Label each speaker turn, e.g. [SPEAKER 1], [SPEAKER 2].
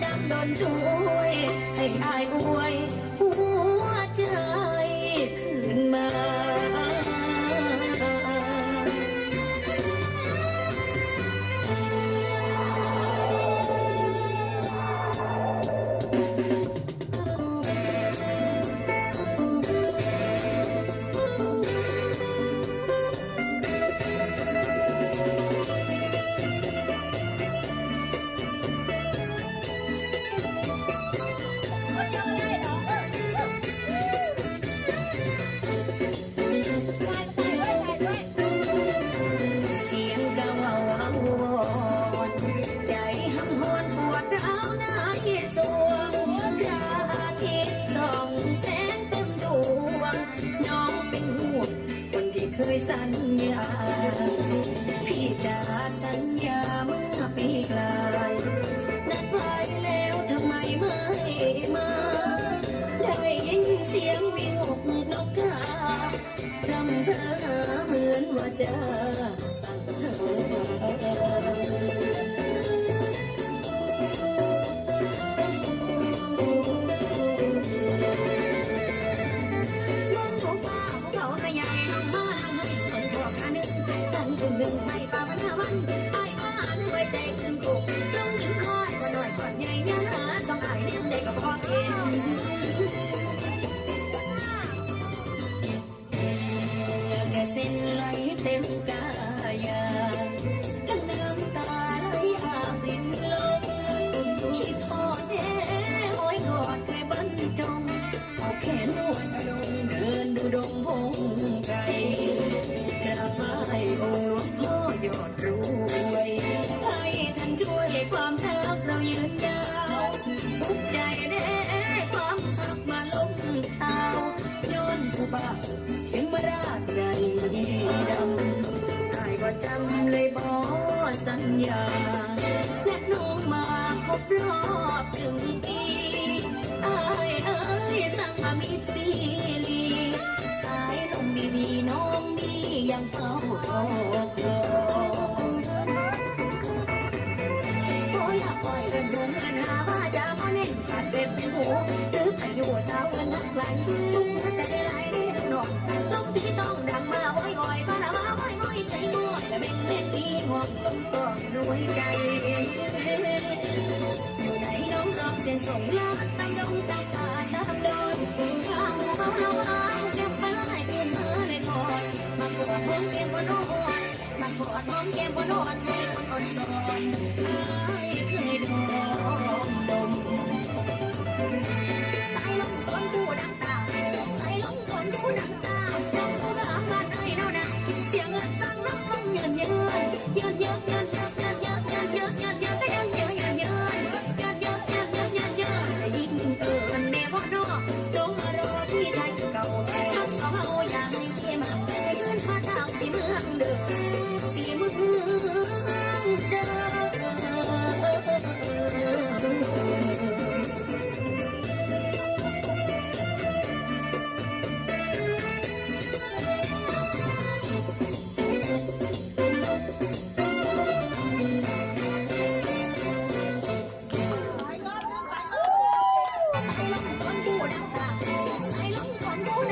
[SPEAKER 1] đang đòn chuối thấy ai uôi húa trời Oh. กเรายืนยาวทุกใจแน่ความหักมาล้มเท้าย้อนผู้บ้าถึงมาราดใจดำได้ว่าจำเลยบอสัญญา และน้องมาครบรอบถึงปีอายเอ้ยสั่งมามิตรซีรีสายลมดีดีน้องดียังเเป็นเล่นดีง่วงต้องต้องดวยใจอยู่ไหนน้องรอบเสียงส่งลาตามดงตามตาตามดอนข้างเขาเราอ้างเก็บไปไล่เพื่อนเธอในทอดมาปวดห้องเกมบนนอนมาปวดห้องเกมบนนอนให้คนอ่อนสอนอายเคยโดมดม ที่ได้เก่าทั้งสองเอาอย่างเข้มให้ขึ้นมาทางสีเมืองเดิม